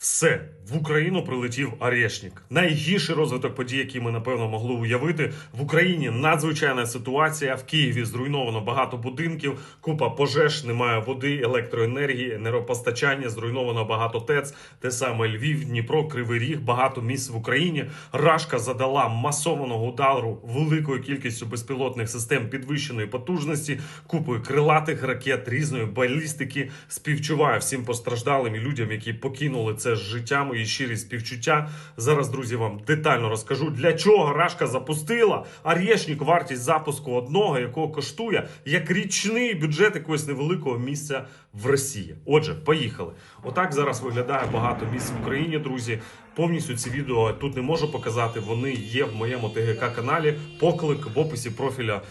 Все в Україну прилетів Арешнік. Найгірший розвиток подій, який ми напевно могли уявити. В Україні надзвичайна ситуація. В Києві зруйновано багато будинків, купа пожеж, немає води, електроенергії, енергопостачання, зруйновано багато ТЕЦ. Те саме Львів, Дніпро, Кривий Ріг, багато місць в Україні. Рашка задала масованого удару великою кількістю безпілотних систем підвищеної потужності, купою крилатих ракет, різної балістики. Співчуваю всім постраждалим і людям, які покинули це з життям і щирі співчуття. Зараз, друзі, вам детально розкажу, для чого Рашка запустила Арєшнік вартість запуску одного, якого коштує як річний бюджет якогось невеликого місця в Росії. Отже, поїхали. Отак зараз виглядає багато місць в Україні, друзі. Повністю ці відео тут не можу показати. Вони є в моєму ТГК каналі. Поклик в описі профіля.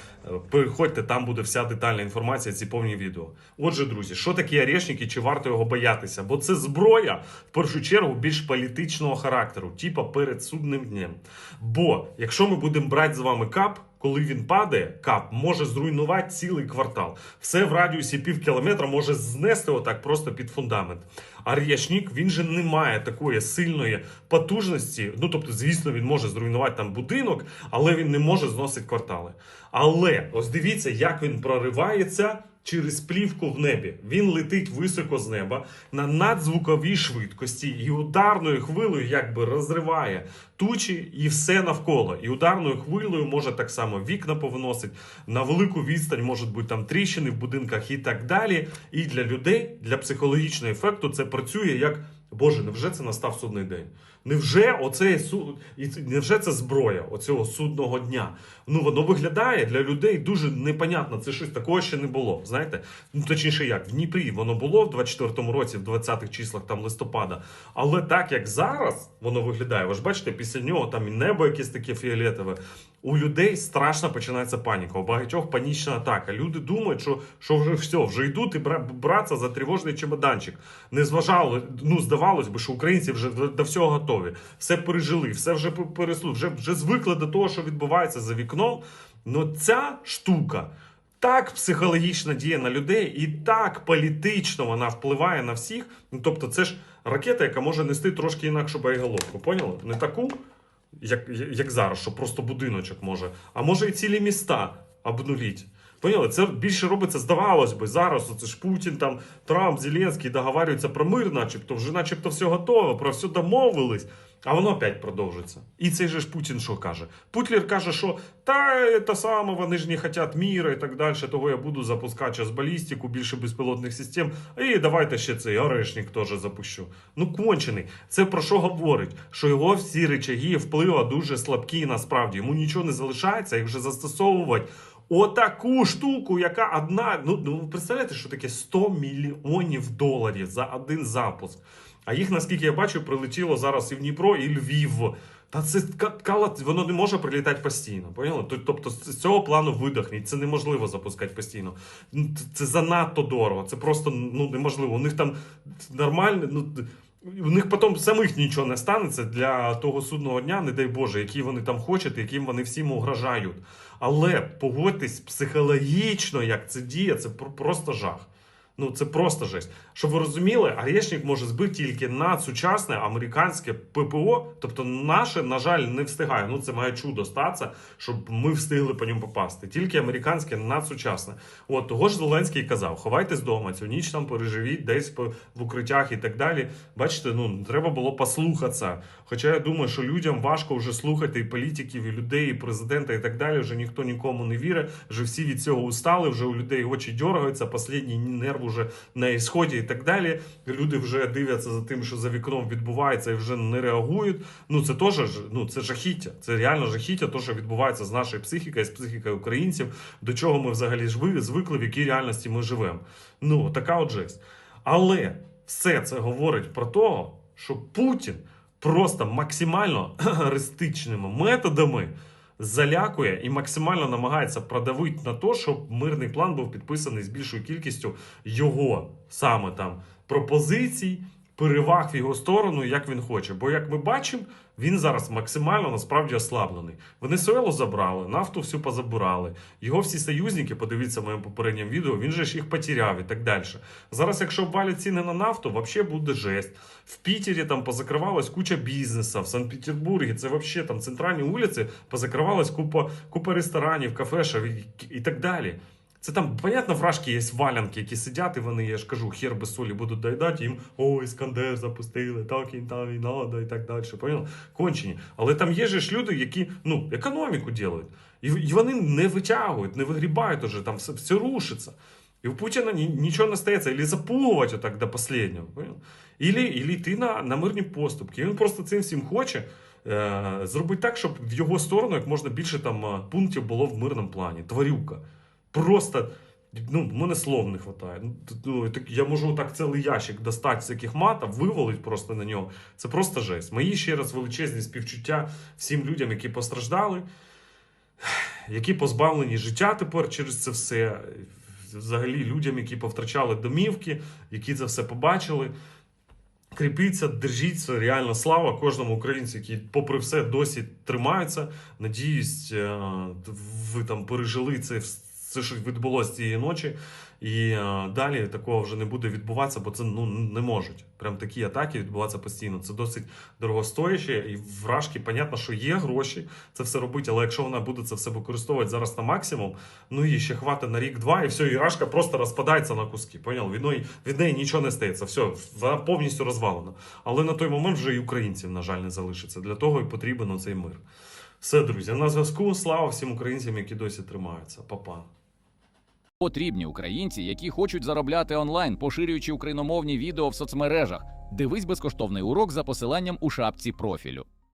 Переходьте, там буде вся детальна інформація. Ці повні відео. Отже, друзі, що таке Орешник і чи варто його боятися? Бо це зброя в першу чергу більш політичного характеру, типа перед судним днем. Бо якщо ми будемо брати з вами кап. Коли він падає, кап може зруйнувати цілий квартал. Все в радіусі пів кілометра може знести отак просто під фундамент. А р'ячник, він же не має такої сильної потужності. Ну тобто, звісно, він може зруйнувати там будинок, але він не може зносити квартали. Але ось дивіться, як він проривається через плівку в небі. Він летить високо з неба на надзвуковій швидкості і ударною хвилею якби розриває тучі і все навколо. І ударною хвилею може так само вікна повиносить на велику відстань, можуть бути там тріщини в будинках і так далі. І для людей, для психологічного ефекту, це працює як. Боже, невже це настав судний день? Невже оце суд невже це зброя оцього судного дня? Ну воно виглядає для людей дуже непонятно. Це щось такого ще не було. Знаєте? Ну точніше, як в Дніпрі воно було в 24-му році, в 20-х числах там листопада. Але так як зараз воно виглядає, ви ж бачите, після нього там і небо якесь таке фіолетове. У людей страшно починається паніка. У багатьох панічна атака. Люди думають, що, що вже все, вже йдуть і бра- братися за тривожний чемоданчик. Не зважало, ну здавалось би, що українці вже до, всього готові, все пережили, все вже пе- вже, вже звикли до того, що відбувається за вікном. Ну ця штука. Так психологічно діє на людей, і так політично вона впливає на всіх. Ну тобто, це ж ракета, яка може нести трошки інакшу боєголовку. Поняли? Не таку, як, як зараз, що просто будиночок може, а може і цілі міста обнуліть. Поняли? Це більше робиться, здавалось би, зараз оце ж Путін, там, Трамп, Зеленський договарюються про мир, начебто, вже начебто все готово, про все домовились. А воно опять продовжиться. І цей же ж Путін що каже? Путлер каже, що та те саме, вони ж не хочуть міра і так далі, того я буду запускати зараз балістику, більше безпілотних систем. І давайте ще цей орешник теж запущу. Ну, кончений. Це про що говорить? Що його всі речаги впливу дуже слабкі насправді. Йому нічого не залишається, їх вже застосовувати. Отаку штуку, яка одна. Ну, ну представляєте, що таке 100 мільйонів доларів за один запуск. А їх, наскільки я бачу, прилетіло зараз і в Дніпро, і Львів. Та це ка- кала, воно не може прилітати постійно. Поняли? Тобто з цього плану видохніть. Це неможливо запускати постійно. Це занадто дорого. Це просто ну, неможливо. У них там нормально. Ну, у них потім самих нічого не станеться для того судного дня, не дай Боже, які вони там хочуть, яким вони всім угрожають. Але погодьтесь психологічно, як це діє, це про- просто жах. Ну це просто жесть. Щоб ви розуміли, Орешник може збити тільки на сучасне американське ППО. Тобто, наше, на жаль, не встигає. Ну це має чудо статися, щоб ми встигли по ньому попасти. Тільки американське надсучасне. От того ж Зеленський казав: ховайтесь вдома, цю ніч там переживіть десь в укриттях і так далі. Бачите, ну треба було послухатися. Хоча я думаю, що людям важко вже слухати і політиків, і людей, і президента, і так далі. Вже ніхто нікому не вірить. Вже всі від цього устали. Вже у людей очі дергаються, останній нерв уже на ісході і так далі. Люди вже дивляться за тим, що за вікном відбувається, і вже не реагують. Ну це теж ну це жахіття. Це реально жахіття, то що відбувається з нашою психікою, з психікою українців, до чого ми взагалі звикли, в якій реальності ми живемо. Ну така от жесть. Але все це говорить про те, що Путін просто максимально аристичними методами залякує і максимально намагається продавити на те, щоб мирний план був підписаний з більшою кількістю його саме там пропозицій, переваг в його сторону, як він хоче. Бо, як ми бачимо, він зараз максимально насправді ослаблений. Венесуелу забрали, нафту всю позабирали. Його всі союзники, подивіться в моєму попередньому відео, він же ж їх потеряв і так далі. Зараз, якщо обвалять ціни на нафту, взагалі буде жесть. В Пітері там позакривалась куча бізнесу, в Санкт-Петербургі це взагалі там центральні вулиці, позакривалась купа, купа ресторанів, кафешів і, і так далі. Це там, понятно, вражки є валянки, які сидять, і вони, я ж кажу, хер без солі будуть доїдати, їм о, іскандер запустили, так їм там і надо, і так далі. Понял? Кончені. Але там є ж люди, які ну, економіку роблять. І, і вони не витягують, не вигрібають уже, там все, все рушиться. І у Путіна ні, нічого не стається, або запугувати отак до останнього. Понял? Ілі йти на, на мирні поступки. І він просто цим всім хоче е, зробити так, щоб в його сторону як можна більше там е, пунктів було в мирному плані. Тварюка. Просто. Ну, мене слов не вистачає. Ну, ну, так я можу так цілий ящик достати всяких матів, вивалити просто на нього. Це просто жесть. Мої ще раз величезні співчуття всім людям, які постраждали, які позбавлені життя тепер через це все. Взагалі людям, які повтрачали домівки, які це все побачили. Кріпіться, держіться, реально слава кожному українцю, який, попри все, досі тримаються. Надіюсь, е, ви там пережили це, все, що відбулося цієї ночі. І е, далі такого вже не буде відбуватися, бо це ну, не можуть. Прям такі атаки відбуватися постійно. Це досить дорогостояще, і вражки, понятно, що є гроші це все робити, але якщо вона буде це все використовувати зараз на максимум, ну і ще хватить на рік-два, і все, і рашка просто розпадається на куски. Поняв? Від неї, від неї нічого не стається. Все, вона повністю розвалена. Але на той момент вже і українців, на жаль, не залишиться. Для того і потрібен цей мир. Все, друзі, на зв'язку. Слава всім українцям, які досі тримаються. Па-па. Потрібні українці, які хочуть заробляти онлайн, поширюючи україномовні відео в соцмережах. Дивись безкоштовний урок за посиланням у шапці профілю.